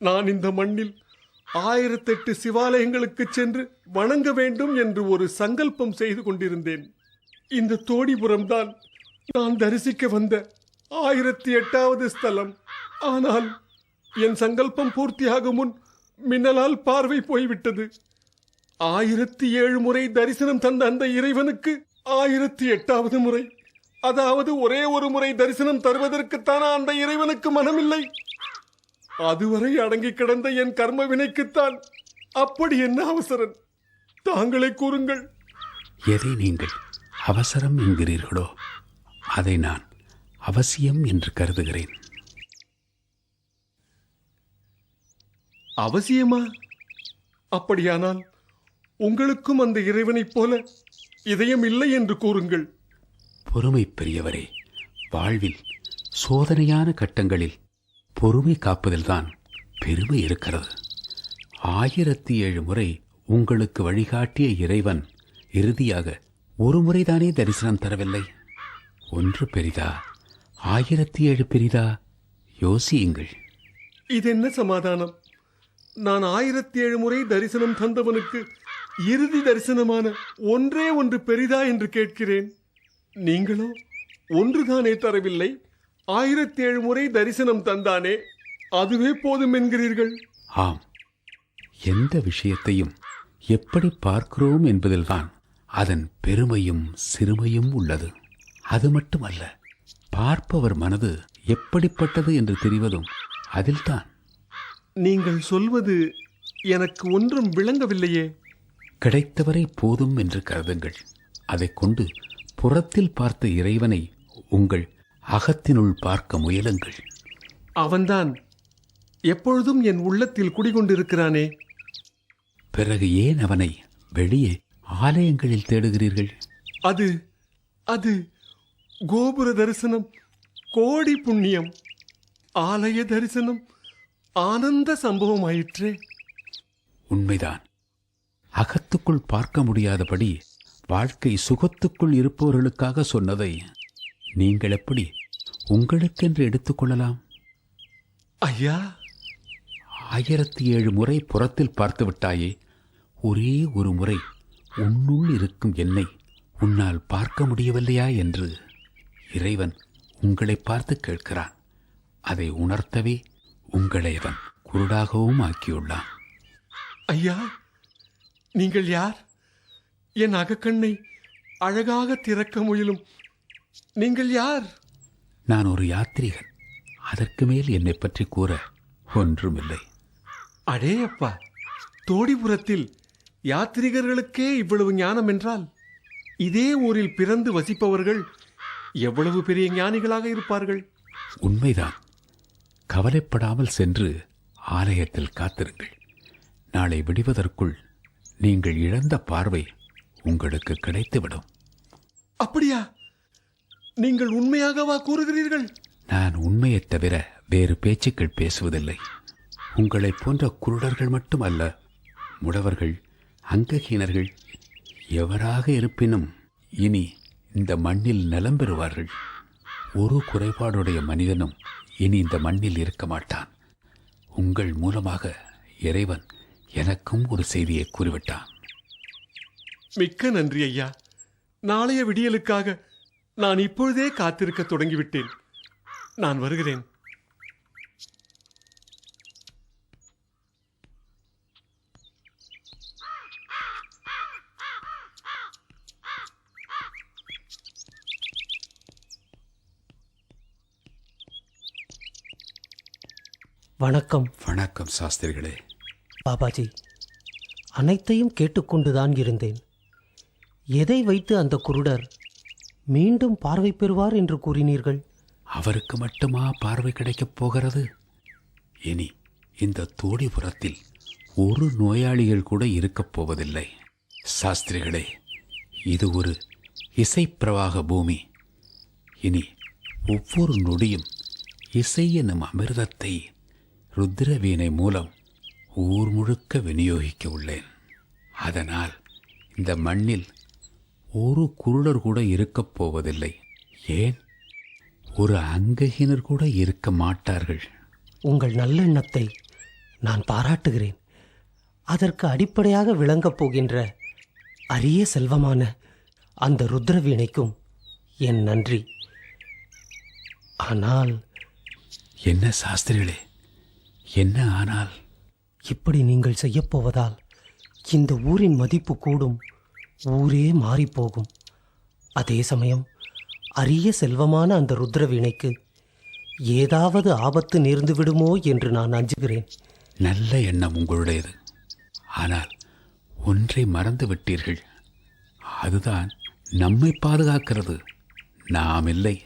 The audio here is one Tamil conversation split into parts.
நான் இந்த மண்ணில் ஆயிரத்தெட்டு சிவாலயங்களுக்கு சென்று வணங்க வேண்டும் என்று ஒரு சங்கல்பம் செய்து கொண்டிருந்தேன். இந்த தோடிபுரம்தான் நான் தரிசிக்க வந்த ஆயிரத்தி எட்டாவது ஸ்தலம். ஆனால் என் சங்கல்பம் பூர்த்தியாகும் முன் மின்னலால் பார்வை போய்விட்டது. ஆயிரத்தி ஏழு முறை தரிசனம் தந்த அந்த இறைவனுக்கு ஆயிரத்தி எட்டாவது முறை அதாவது ஒரே ஒரு முறை தரிசனம் தருவதற்குத்தான அந்த இறைவனுக்கு மனமில்லை? அதுவரை அடங்கி கிடந்த என் கர்ம வினைக்குத்தான் அப்படி என்ன அவசரம் தாங்களே கூறுங்கள். எதை நீங்கள் அவசரம் என்கிறீர்களோ அதை நான் அவசியம் என்று கருதுகிறேன். அவசியமா? அப்படியானால் உங்களுக்கும் அந்த இறைவனைப் போல இதயம் இல்லை என்று கூறுங்கள். பொறுமை பெரியவரே வாழ்வில் சோதனையான கட்டங்களில் பொறுமை காப்பதில்தான் பெருமை இருக்கிறது. ஆயிரத்தி ஏழு முறை உங்களுக்கு வழிகாட்டிய இறைவன் இறுதியாக ஒரு முறைதானே தரிசனம் தரவில்லை? ஒன்று பெரிதா ஆயிரத்தி ஏழு பெரிதா? யோசியுங்கள். இது என்ன சமாதானம்? நான் ஆயிரத்தி ஏழு முறை தரிசனம் தந்தவனுக்கு இறுதி தரிசனமான ஒன்றே ஒன்று பெரிதா என்று கேட்கிறேன். நீங்களோ ஒன்றுதானே தரவில்லை? ஆயிரத்தி ஏழு முறை தரிசனம் தந்தானே. அதுவே போதும் என்கிறீர்கள். ஆம். எந்த விஷயத்தையும் எப்படி பார்க்கிறோம் என்பதில்தான் அதன் பெருமையும் சிறுமையும் உள்ளது. அது மட்டுமல்ல பார்ப்பவர் மனது எப்படிப்பட்டது என்று தெரிவதும் அதில்தான். நீங்கள் சொல்வது எனக்கு ஒன்றும் விளங்கவில்லையே. கிடைத்தவரை போதும் என்று கருதுங்கள். அதைக் கொண்டு புறத்தில் பார்த்த இறைவனை உங்கள் அகத்தினுள் பார்க்க முயலுங்கள். அவன்தான் எப்பொழுதும் என் உள்ளத்தில் குடிகொண்டிருக்கிறானே. பிறகு ஏன் அவனை வெளியே ஆலயங்களில் தேடுகிறீர்கள்? அது அது கோபுர தரிசனம் கோடி புண்ணியம் ஆலய தரிசனம் ஆனந்த சம்பவம் ஆயிற்றே உண்மைதான். அகத்துக்குள் பார்க்க முடியாதபடி வாழ்க்கை சுகத்துக்குள் இருப்பவர்களுக்காக சொன்னதை நீங்கள் எப்படி உங்களுக்கென்று எடுத்துக்கொள்ளலாம் ஐயா! ஆயிரத்தி ஏழு முறை புறத்தில் பார்த்து விட்டாயே ஒரே ஒரு முறை உன்னுள் இருக்கும் என்னை உன்னால் பார்க்க முடியவில்லையா என்று இறைவன் உங்களை பார்த்து கேட்கிறான். அதை உணர்த்தவே உங்களை அவன் குருடாகவும் ஆக்கியுள்ளான். ஐயா! நீங்கள் யார்? என் அகக்கண்ணை அழகாக திறக்க முயலும் நீங்கள் யார்? நான் ஒரு யாத்ரீகன். அதற்கு மேல் என்னை பற்றி கூற ஒன்றுமில்லை. அடே அப்பா தோடிபுரத்தில் யாத்ரீகர்களுக்கே இவ்வளவு ஞானம் என்றால் இதே ஊரில் பிறந்து வசிப்பவர்கள் எவ்வளவு பெரிய ஞானிகளாக இருப்பார்கள்? உண்மைதான். கவலைப்படாமல் சென்று ஆலயத்தில் காத்திருங்கள். நாளை விடுவதற்குள் நீங்கள் இழந்த பார்வை உங்களுக்கு கிடைத்துவிடும். அப்படியா? நீங்கள் உண்மையாகவா கூறுகிறீர்கள்? நான் உண்மையைத் தவிர வேறு பேச்சுக்கள் பேசுவதில்லை. உங்களைப் போன்ற குருடர்கள் மட்டுமல்ல முடவர்கள் அங்கஹீனர்கள் எவராக இருப்பினும் இனி இந்த மண்ணில் நலம் பெறுவார்கள். ஒரு குறைபாடுடைய மனிதனும் இனி இந்த மண்ணில் இருக்க மாட்டான். உங்கள் மூலமாக இறைவன் எனக்கும் ஒரு செய்தியை கூறிவிட்டான். மிக்க நன்றி ஐயா. நாளைய விடியலுக்காக நான் இப்பொழுதே காத்திருக்க தொடங்கிவிட்டேன். நான் வருகிறேன். வணக்கம். வணக்கம் சாஸ்திரிகளே. பாபாஜி அனைத்தையும் கேட்டுக்கொண்டுதான் இருந்தேன். எதை வைத்து அந்த குருடர் மீண்டும் பார்வை பெறுவார் என்று கூறினீர்கள். அவருக்கு மட்டுமா பார்வை கிடைக்கப் போகிறது? இனி இந்த தோடிபுரத்தில் ஒரு நோயாளிகள் கூட இருக்கப் போவதில்லை. சாஸ்திரிகளே இது ஒரு இசைப்பிரவாக பூமி. இனி ஒவ்வொரு நொடியும் இசை எனும் அமிர்தத்தை ருத்ரவீணை மூலம் ஊர் முழுக்க விநியோகிக்க உள்ளேன். அதனால் இந்த மண்ணில் ஒரு குருடர் கூட இருக்கப் போவதில்லை. ஏன்? ஒரு அங்கஹீனர் கூட இருக்க மாட்டார்கள். உங்கள் நல்லெண்ணத்தை நான் பாராட்டுகிறேன். அதற்கு அடிப்படையாக விளங்கப் போகின்ற அரிய செல்வமான அந்த ருத்ர வீணைக்கும் என் நன்றி. ஆனால் என்ன சாஸ்திரிகளே என்ன ஆனால்? இப்படி நீங்கள் செய்யப்போவதால் இந்த ஊரின் மதிப்பு கூடும். ஊரே மாறிப்போகும். அதே சமயம் அரிய செல்வமான அந்த ருத்ர வீணைக்கு ஏதாவது ஆபத்து நேர்ந்து விடுமோ என்று நான் அஞ்சுகிறேன். நல்ல எண்ணம் உங்களுடையது. ஆனால் ஒன்றை மறந்து விட்டீர்கள் அதுதான் நம்மை பாதுகாக்கிறது. நாம் இல்லை.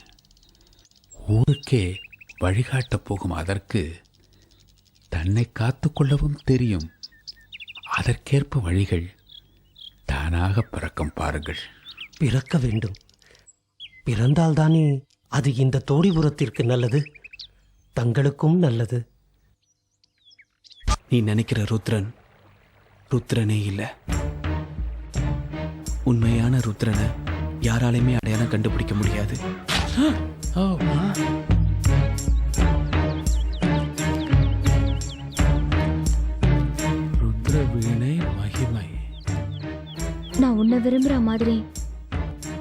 ஊருக்கே வழிகாட்டப் போகும் அதற்கு தன்னை காத்துக்கொள்ளவும் தெரியும். அதற்கேற்ப வழிகள் தானாக பிறக்கும் பாருங்கள். பிறக்க வேண்டும். பிறந்தால்தானே அது இந்த தோடிபுரத்திற்கு நல்லது? தங்களுக்கும் நல்லது. நீ நினைக்கிற ருத்ரன் ருத்ரனே இல்ல. உண்மையான ருத்ரனை யாராலையுமே அடையாளம் கண்டுபிடிக்க முடியாது. ருத்ர வீணை நான் உன்னை விரும்புற மாதிரி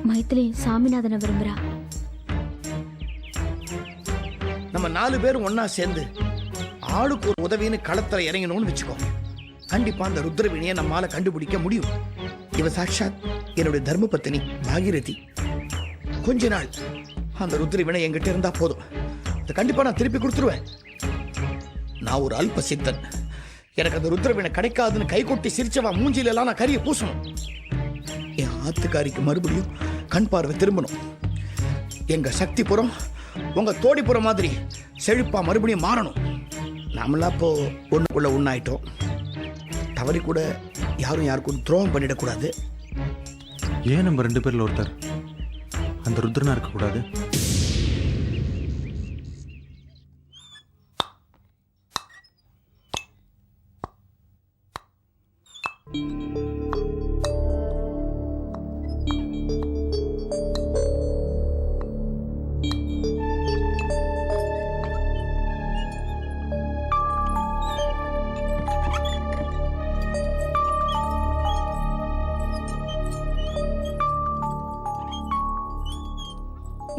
மைத்திலி சாமிநாதனை விரும்புறா. நம்ம நாலு பேரும் ஒன்னா சேர்ந்து ஆளுக்கு ஒரு உதவின்னு களத்துல இறங்கணும்னு வச்சுக்கோ. கண்டிப்பா அந்த ருத்ரவிணியை நம்மால கண்டுபிடிக்க முடியும். இவ சாட்சாத் என்னுடைய தர்ம பத்தினி பாகீரதி. கொஞ்ச நாள் அந்த ருத்ரவினை என்கிட்ட இருந்தா போதும். அதை கண்டிப்பா நான் திருப்பி கொடுத்துருவேன். நான் ஒரு அல்ப சித்தன் எனக்கு அந்த ருத்ரவினை கிடைக்காதுன்னு கைகொட்டி சிரிச்சவா மூஞ்சில எல்லாம் நான் கறியை பூசணும். என் ஆத்துக்காரிக்கு மறுபடியும் கண் பார்வை திரும்பணும். எங்கள் சக்திபுரம் உங்கள் தோடிப்புறம் மாதிரி செழிப்பாக மறுபடியும் மாறணும். நாமெல்லாம் இப்போ ஒன்றுக்குள்ளே ஒன்றாயிட்டோம் தவறி கூட யாரும் யாருக்கும் துரோகம் பண்ணிடக்கூடாது. ஏன் நம்ம ரெண்டு பேரில் ஒருத்தர்? அந்த ருத்ரனா இருக்கக்கூடாது.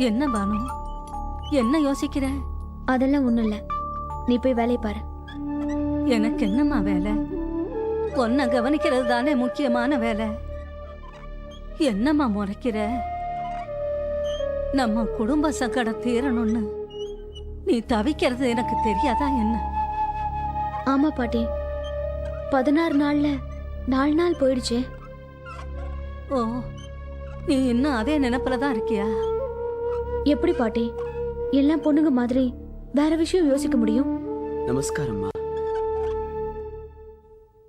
என்ன பானு? என்ன யோசிக்கிற? அதெல்லாம் ஒண்ணும் இல்ல. நீ போய் வேலையை பாரு. எனக்கு என்னம்மா வேலை? உன்னை கவனிக்கிறது தானே முக்கியமான வேலை. என்னம்மா முறைக்கிற? நம்ம குடும்ப சங்கடம் தீரணும்னு. நீ தவிக்கிறது எனக்கு தெரியாதா என்ன? ஆமா பாட்டி. பதினாறு நாள்ல நாலு நாள் போயிடுச்சே. ஓ நீ இன்னும் அதே நினைப்புல தான் இருக்கியா? எப்படி பாட்டி? எல்லாம் பொண்ணுங்க மாதிரி வேற விஷயம் யோசிக்க முடியும்? நமஸ்காரம்மா.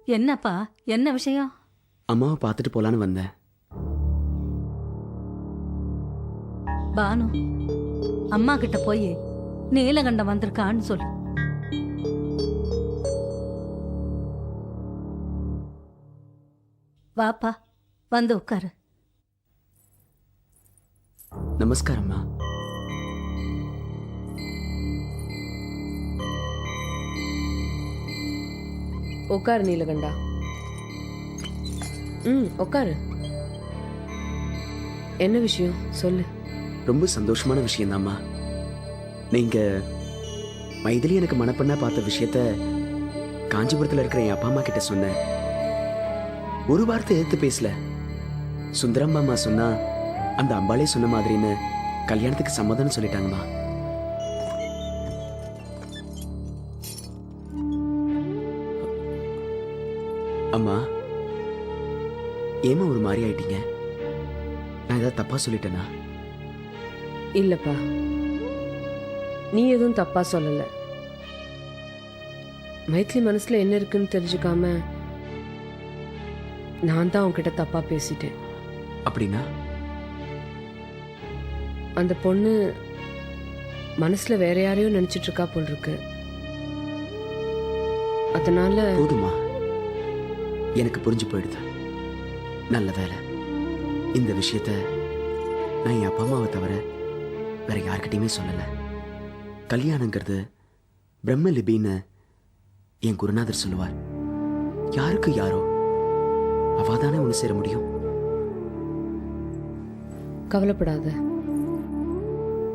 என்னப்பா? என்ன விஷயம்? அம்மாவை பார்த்துட்டு போலான்னு வந்தேன். பானு அம்மா கிட்ட போய் நீலகண்டம் வந்திருக்கான்னு சொல்லு. வாப்பா வந்து உட்காரு. நமஸ்காரம்மா. உட்காரு நீலகண்டா. ம் உட்காரு. என்ன விஷயம்? சொல்லு. ரொம்ப சந்தோஷமான விஷயம்தாம்மா நீங்க மைதிலி எனக்கு மனப்பண்ணா பார்த்த விஷயத்த காஞ்சிபுரத்தில் இருக்கிற என் அப்பா அம்மா கிட்ட சொன்னேன் ஒரு வார்த்தை எடுத்து பேசல. சுந்தரம் சொன்னா அந்த அம்பாலே சொன்ன மாதிரின்னு கல்யாணத்துக்கு சம்மதம்னு சொல்லிட்டாங்கம்மா. அம்மா ஏமா ஒரு மாதிரி ஆயிட்டீங்க? நான் ஏதாவது தப்பா சொல்லிட்டேனா? இல்லப்பா. நீ எதுவும் தப்பா சொல்லல. மைத்திலி மனசுல என்ன இருக்குன்னு தெரிஞ்சுக்காம நான் தான் உன்கிட்ட தப்பா பேசிட்டேன். அப்படின்னா? அந்த பொண்ணு மனசுல வேற யாரையோ நினைச்சிட்டு இருக்கா போல் இருக்கு. அதனால போதுமா? எனக்கு புரிஞ்சு போயிடுது. நல்ல வேலை. இந்த விஷயத்த நான் என் அப்பா அம்மாவை தவிர வேற யார்கிட்டயுமே சொல்லல. கல்யாணங்கிறது பிரம்ம லிபின்னு என் குருநாதர் சொல்லுவார். யாருக்கு யாரோ அவாதானே ஒன்று சேர முடியும். கவலைப்படாத.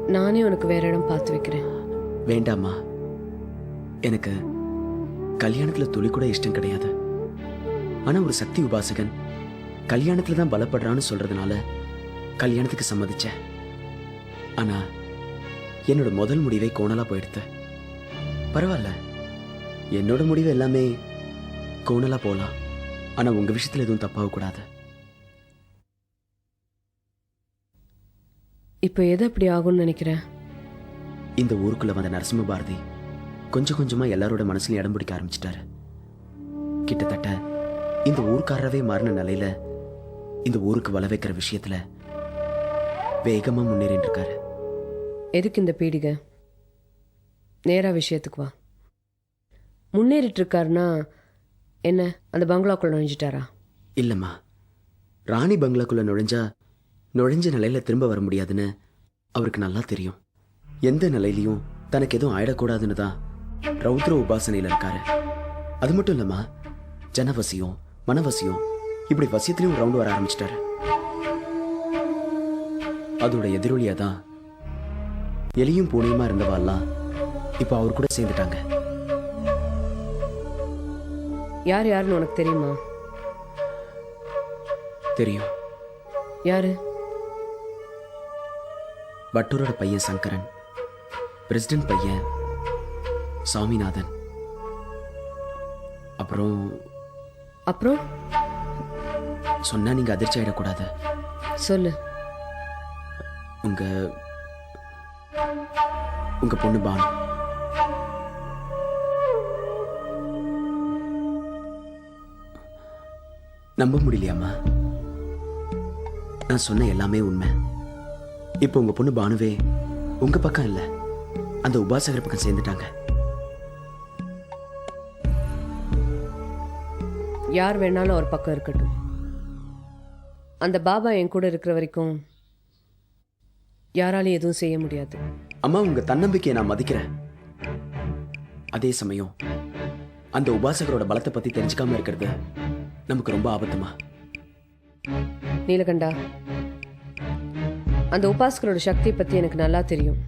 நானே உனக்கு வேற இடம் பார்த்து வைக்கிறேன். வேண்டாம்மா. எனக்கு கல்யாணத்துல துளி கூட இஷ்டம் கிடையாது. ஆனா ஒரு சக்தி உபாசகன். கல்யாணத்துல தான் பலப்படுறான்னு சொல்றதுனால கல்யாணத்துக்கு சம்மதிச்சேன். ஆனா என்னோட முதல் முடிவே கோணலா போயிடுத்து. பரவாயில்ல. என்னோட முடிவு எல்லாமே கோணலா போலாம். ஆனா உங்க விஷயத்துல எதுவும் தப்பாக கூடாது. இப்போ எது அப்படி ஆகும்னு நினைக்கிறேன்? இந்த ஊருக்குள்ள வந்த நரசிம்ம பாரதி கொஞ்சம் கொஞ்சமா எல்லாரோட மனசுலயும் இடம் பிடிக்க ஆரம்பிச்சிட்டாரு. கிட்டத்தட்ட இந்த ஊர்க்காரரவே மாறின நிலையில இந்த ஊருக்கு வள வைக்கிற விஷயத்துல வேகமா முன்னேறிட்டு இருக்காரு எதுக்கு இந்த பீடிகை? நேரா விஷயத்துக்கு வா. முன்னேறிட்டு இருக்காருன்னா என்ன அந்த பங்களாக்குள்ள நுழைஞ்சிட்டாரா? இல்லம்மா. ராணி பங்களாக்குள்ள நுழைஞ்சா நுழைஞ்ச நிலையில திரும்ப வர முடியாதுன்னு அவருக்கு நல்லா தெரியும். எந்த நிலையிலையும் தனக்கு எதுவும் ஆயிடக்கூடாதுன்னு தான் ரௌத்ர உபாசனையில இருக்காரு. அது மட்டும் இல்லம்மா ஜனவசியம் மனவசியம் இப்படி வசியத்திலையும் ரவுண்ட் வர ஆரம்பிச்சிட்டாரு. அதோட எதிரொலியா தான் எலியும் பூனையுமா இருந்தவாள்லாம் இப்போ அவர் கூட சேர்ந்துட்டாங்க. யார் யாருன்னு உனக்கு தெரியுமா? தெரியும். யாரு? பட்டூரோட பையன் சங்கரன். பிரசிடென்ட் பையன் சாமிநாதன். அப்புறம் அப்புறம்? சொன்னா நீங்க அதிர்ச்சி ஆயிடக்கூடாது. சொல்லு. உங்க உங்க பொண்ணு பானு. நம்ப முடியலையாம்மா? நான் சொன்ன எல்லாமே உண்மை. இப்போ உங்க பொண்ணு பானுவே உங்க பக்கம் இல்ல. அந்த உபாசகர் பக்கம் சேர்ந்துட்டாங்க. யார் வேணாலும் ஒரு பக்கம் இருக்கட்டும். அந்த பாபா என் கூட இருக்கிற வரைக்கும் யாராலையும் எதுவும் செய்ய முடியாது. அம்மா உங்க தன்னம்பிக்கையை நான் மதிக்கிறேன். அதே சமயம் அந்த உபாசகரோட பலத்தை பத்தி தெரிஞ்சுக்காம இருக்கிறது நமக்கு ரொம்ப ஆபத்துமா? நீலகண்டா அந்த உபாசகரோட சக்தியை பத்தி எனக்கு நல்லா தெரியும்.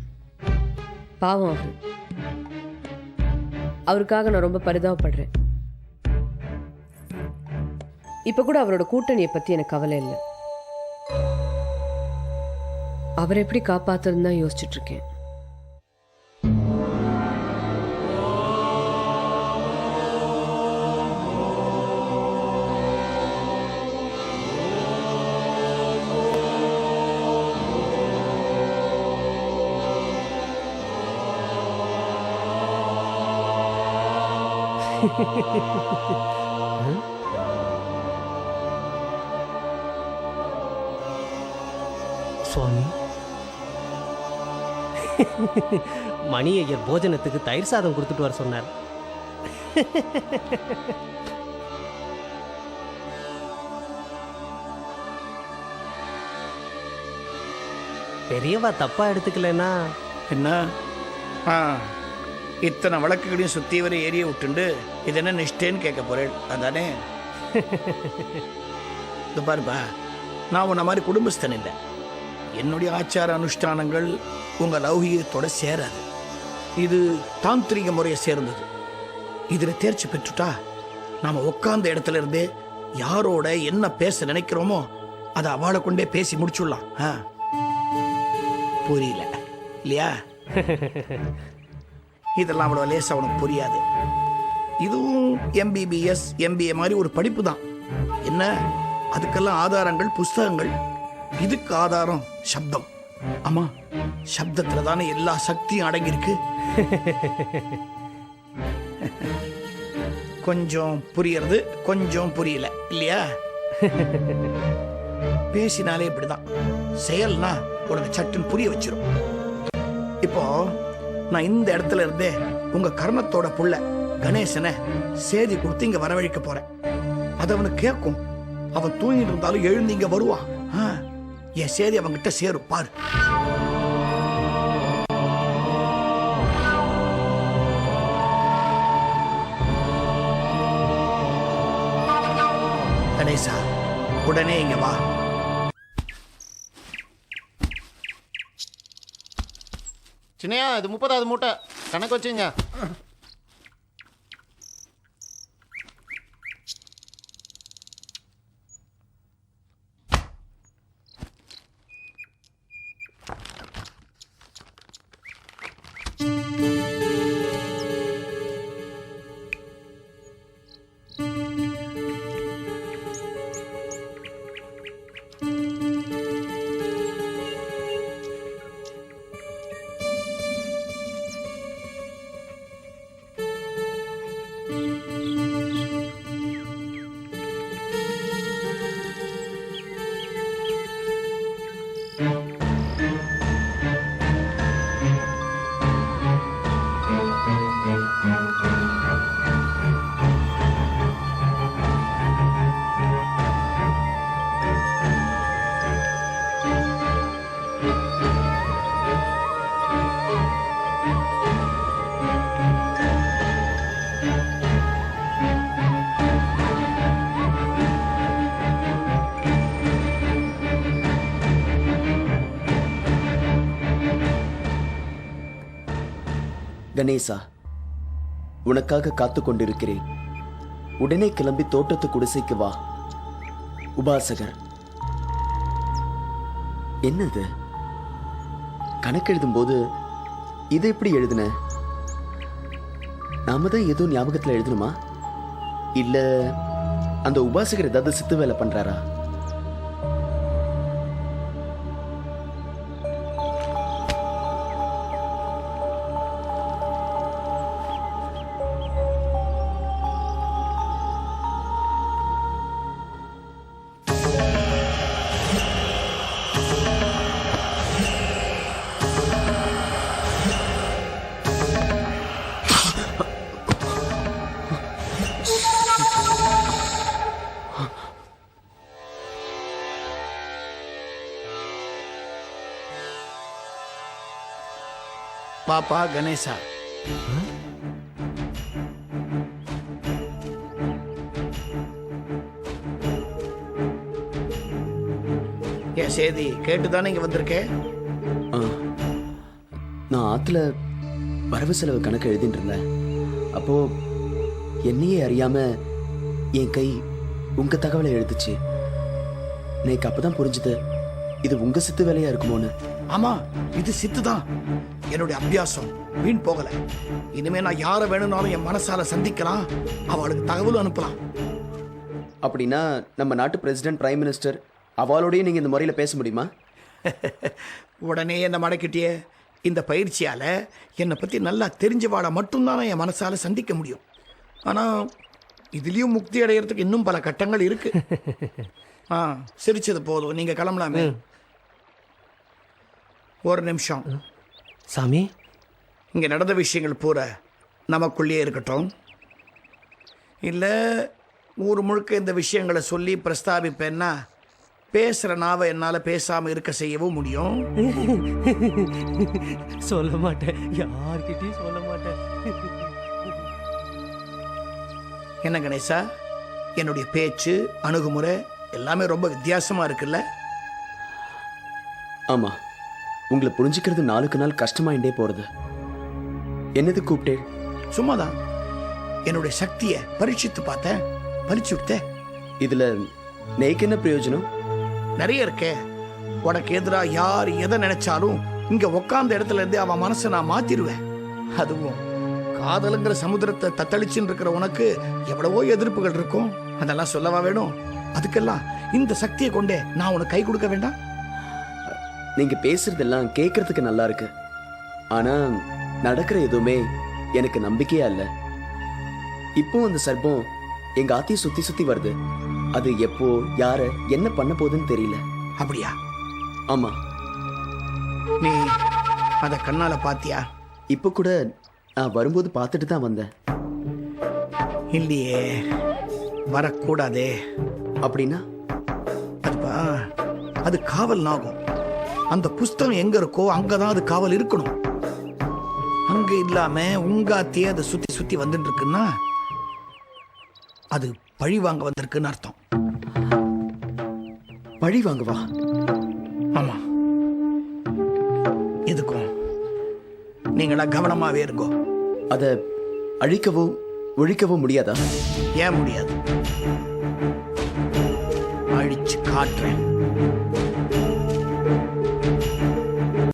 பாவம் அவரு. அவருக்காக நான் ரொம்ப பரிதாபப்படுறேன். இப்ப கூட அவரோட கூட்டணியை பத்தி எனக்கு கவலை இல்லை அவரை எப்படி காப்பாத்துறதுன்னு தான் யோசிச்சுட்டு இருக்கேன் சுவாமி. மணி ஐயர் போஜனத்துக்கு தயிர் சாதம் கொடுத்துட்டு வர சொன்னார். பெரியவா தப்பா எடுத்துக்கலன்னா என்ன? ஆ இத்தனை வழக்குகளையும் சுத்தி வர ஏரிய விட்டுண்டு இது என்ன நிஷ்டேன்னு கேட்க போறேன் அதானே? இது பாருப்பா நான் உன்ன மாதிரி குடும்பஸ்தன் இல்லை. என்னுடைய ஆச்சார அனுஷ்டானங்கள் உங்க லௌகியத்தோட சேராது. இது தாந்திரிக முறையை சேர்ந்தது. இதுல தேர்ச்சி பெற்றுட்டா நாம உட்கார்ந்த இடத்துல இருந்தே யாரோட என்ன பேச நினைக்கிறோமோ அதை அவளை கொண்டே பேசி முடிச்சுடலாம். ஆ? புரியல. இல்லையா? இதெல்லாம் அவ்வளோ லேசா அவனுக்கு புரியாது. இதுவும் எம்பிபிஎஸ் எம்பிஏ மாதிரி ஒரு படிப்பு தான். என்ன? அதுக்கெல்லாம் ஆதாரங்கள் புஸ்தகங்கள். இதுக்கு ஆதாரம் சப்தம். ஆமா சப்தத்துல தானே எல்லா சக்தியும் அடங்கியிருக்கு? கொஞ்சம் புரியறது கொஞ்சம் புரியல இல்லையா? பேசினாலே இப்படிதான். செயல்னா உனக்கு சட்டுன்னு புரிய வச்சிரும். இப்போ நான் இந்த இடத்துல இருந்தே உங்க கர்ணத்தோட புள்ள கணேசனை சேதி கொடுத்து இங்க வரவழைக்க போறேன். அது அவனுக்கு கேட்கும். அவன் தூங்கிட்டு இருந்தாலும் எழுந்து இங்க வருவான். என் சேதி அவங்கிட்ட சேரும். பாரு. கணேசா உடனே இங்க வா. சின்னையா இது முப்பதாவது மூட்டை. கணக்கு வச்சுங்க. கணேசா உனக்காக காத்து கொண்டிருக்கிறேன். உடனே கிளம்பி தோட்டத்து குடிசைக்கு வா உபாசகர். என்னது? கணக்கு எழுதும்போது இதை எப்படி எழுதுன? நாம தான் ஏதோ ஞாபகத்துல எழுதணுமா? இல்ல அந்த உபாசகர் ஏதாவது சித்து வேலை பண்றாரா? பாப்பா கணேசா. என் சேதி கேட்டுதானே இங்க வந்திருக்கேன். நான் ஆத்துல வரவு செலவு கணக்கு எழுதிட்டு இருந்தேன். அப்போ என்னையே அறியாம என் கை உங்க தகவலை எழுதுச்சு எனக்கு அப்பதான் புரிஞ்சுது இது உங்க சித்து வேலையா இருக்குமோன்னு. ஆமா இது சித்து தான் என்னுடைய அபியாசம் வீண் போகல. இனிமே நான் யாரை வேணும்னாலும் என் மனசால சந்திக்கலாம். அவளுக்கு தகவலும் அனுப்பலாம். அப்படின்னா நம்ம நாட்டு பிரசிடென்ட் பிரைம் மினிஸ்டர் அவளோடய நீங்க இந்த முறையில பேச முடியுமா? உடனே என்ன மடக்கிட்டியே? இந்த பயிற்சியால என்னை பத்தி நல்லா தெரிஞ்சவாளை மட்டும்தான் என் மனசால சந்திக்க முடியும். ஆனா இதுலயும் முக்தி அடையறதுக்கு இன்னும் பல கட்டங்கள் இருக்கு. ஆ சிரிச்சது போதும். நீங்க கிளம்பலாமே. ஒரு நிமிஷம். சாமி? இங்க நடந்த விஷயங்கள் பூரா நமக்குள்ளேயே இருக்கட்டும். இல்லை ஊர் முழுக்க இந்த விஷயங்களை சொல்லி பிரஸ்தாபிப்பேன்னா பேசுகிற நாவை என்னால் பேசாமல் இருக்க செய்யவும் முடியும். சொல்ல மாட்டேன். யார்கிட்டயும் சொல்ல மாட்டேன். என்ன கணேசா? என்னுடைய பேச்சு அணுகுமுறை எல்லாமே ரொம்ப வித்தியாசமா இருக்குல்ல? ஆமா. உங்களை புரிஞ்சுக்கிறது நாளுக்கு நாள் கஷ்டமாயிட்டே போறது. என்னது கூப்பிட்டே? சும்மாதான். என்னுடைய சக்தியை பரீட்சித்து பார்த்தேன். பறிச்சு விட்டேன் இதுல நெய்க்கு என்ன பிரயோஜனம்? நிறைய இருக்கே. உனக்கு எதிரா யார் எதை நினைச்சாலும் இங்க உக்காந்த இடத்துல இருந்து அவன் மனசை நான் மாத்திருவேன். அதுவும் காதலுங்கிற சமுத்திரத்தை தத்தளிச்சுன்னு இருக்கிற உனக்கு எவ்வளவோ எதிர்ப்புகள் இருக்கும். அதெல்லாம் சொல்லவா வேணும்? அதுக்கெல்லாம் இந்த சக்தியை கொண்டே நான் உனக்கு கை கொடுக்க வேண்டாம்? நீங்க பேசுறதெல்லாம் கேட்கறதுக்கு நல்லா இருக்கு. ஆனா நடக்கிற எதுவுமே எனக்கு நம்பிக்கையா இல்ல. இப்போ அந்த சர்ப்பம் எங்க ஆத்திய சுத்தி சுத்தி வருது. அது எப்போ யார என்ன பண்ண போகுதுன்னு தெரியல. அப்படியா? ஆமா. நீ அத கண்ணால பாத்தியா? இப்போ கூட நான் வரும்போது பார்த்துட்டு தான் வந்தேன். இல்லையே வரக்கூடாதே. அப்படின்னா? அதுப்பா அது காவல் நாகும். அந்த புஸ்தகம் எங்க இருக்கோ அங்கதான் அது காவல் இருக்கணும். அங்க இல்லாம உங்காத்தியே அதை சுத்தி சுத்தி வந்துட்டு இருக்குன்னா அது பழி வாங்க வந்திருக்குன்னு அர்த்தம். பழி வாங்குவா? ஆமா. எதுக்கும்? நீங்களா கவனமாவே இருக்கோ அதை அழிக்கவும் ஒழிக்கவும் முடியாதா? ஏன் முடியாது? அழிச்சு காட்டுறேன்.